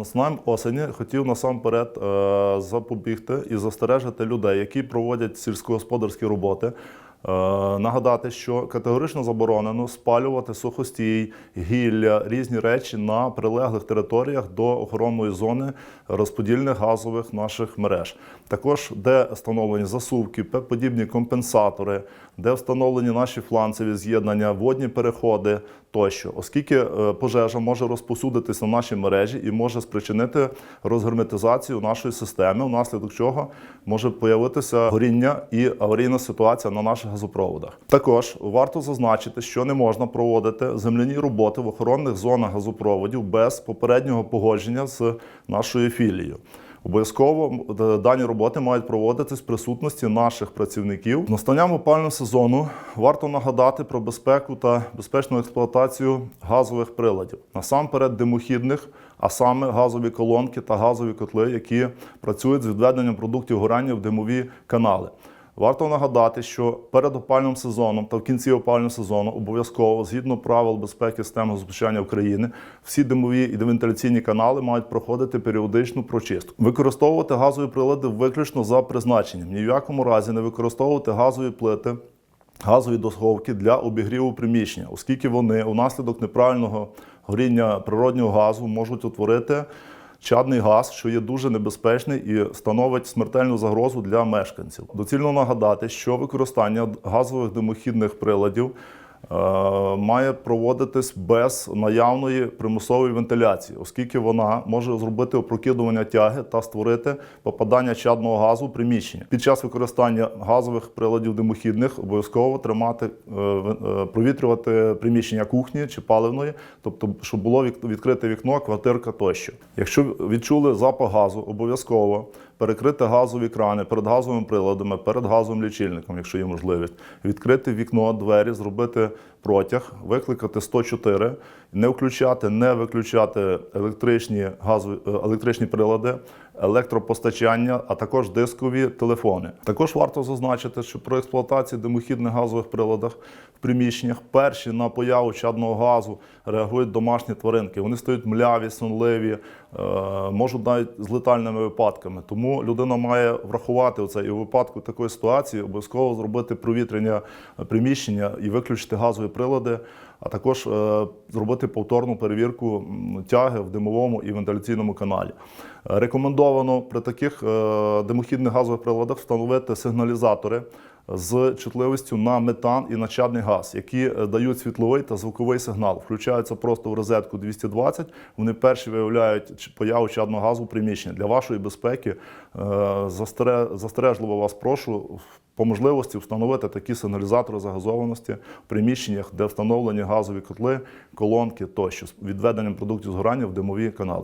Національним осені хотів насамперед е, запобігти і застережити людей, які проводять сільськогосподарські роботи. Е, Нагадати, що категорично заборонено спалювати сухостій, гілля, різні речі на прилеглих територіях до охоронної зони розподільних газових наших мереж. Також де встановлені засувки, подібні компенсатори, де встановлені наші фланцеві з'єднання, водні переходи тощо, оскільки е, пожежа може розпосюдитись на наші мережі і може спричинити розгерметизацію нашої системи, внаслідок чого може появитися горіння і аварійна ситуація на наших газопроводах. Також варто зазначити, що не можна проводити земляні роботи в охоронних зонах газопроводів без попереднього погодження з нашою філією. Обов'язково дані роботи мають проводитись в присутності наших працівників. Настанням опального сезону варто нагадати про безпеку та безпечну експлуатацію газових приладів, насамперед димохідних, а саме газові колонки та газові котли, які працюють з відведенням продуктів горання в димові канали. Варто нагадати, що перед опальним сезоном та в кінці опального сезону обов'язково, згідно правил безпеки системи забезпечення України, всі димові і вентиляційні канали мають проходити періодичну прочистку. Використовувати газові прилади виключно за призначенням. Ні в якому разі не використовувати газові плити. Газові досховки для обігріву приміщення, оскільки вони унаслідок неправильного горіння природнього газу можуть утворити чадний газ, що є дуже небезпечний і становить смертельну загрозу для мешканців. Доцільно нагадати, що використання газових димохідних приладів має проводитись без наявної примусової вентиляції, оскільки вона може зробити опрокидування тяги та створити попадання чадного газу в приміщення. Під час використання газових приладів димохідних обов'язково тримати, е, е, провітрювати приміщення кухні чи паливної, тобто, щоб було відкрите вікно, квартирка тощо. Якщо відчули запах газу, обов'язково перекрити газові крани перед газовими приладами, перед газовим лічильником, якщо є можливість, відкрити вікно, двері, зробити протяг, викликати 104, не включати, не виключати електричні газові е, електричні прилади, електропостачання, а також дискові телефони. Також варто зазначити, що при експлуатації димохідних газових приладах в приміщеннях перші на появу чадного газу реагують домашні тваринки. Вони стають мляві, сонливі, е, можуть навіть з летальними випадками. Тому людина має врахувати це і у випадку такої ситуації обов'язково зробити провітрення приміщення і виключити газові прилади, а також е, зробити повторну перевірку тяги в димовому і вентиляційному каналі. Рекомендовано при таких е, димохідних газових приладах встановити сигналізатори з чутливістю на метан і на чадний газ, які е, дають світловий та звуковий сигнал. Включаються просто в розетку 220. Вони перші виявляють появу чадного газу в приміщенні. Для вашої безпеки е, застережливо вас прошу по можливості встановити такі сигналізатори загазованості в приміщеннях, де встановлені газові котли, колонки тощо з відведенням продуктів згорання в димові канали.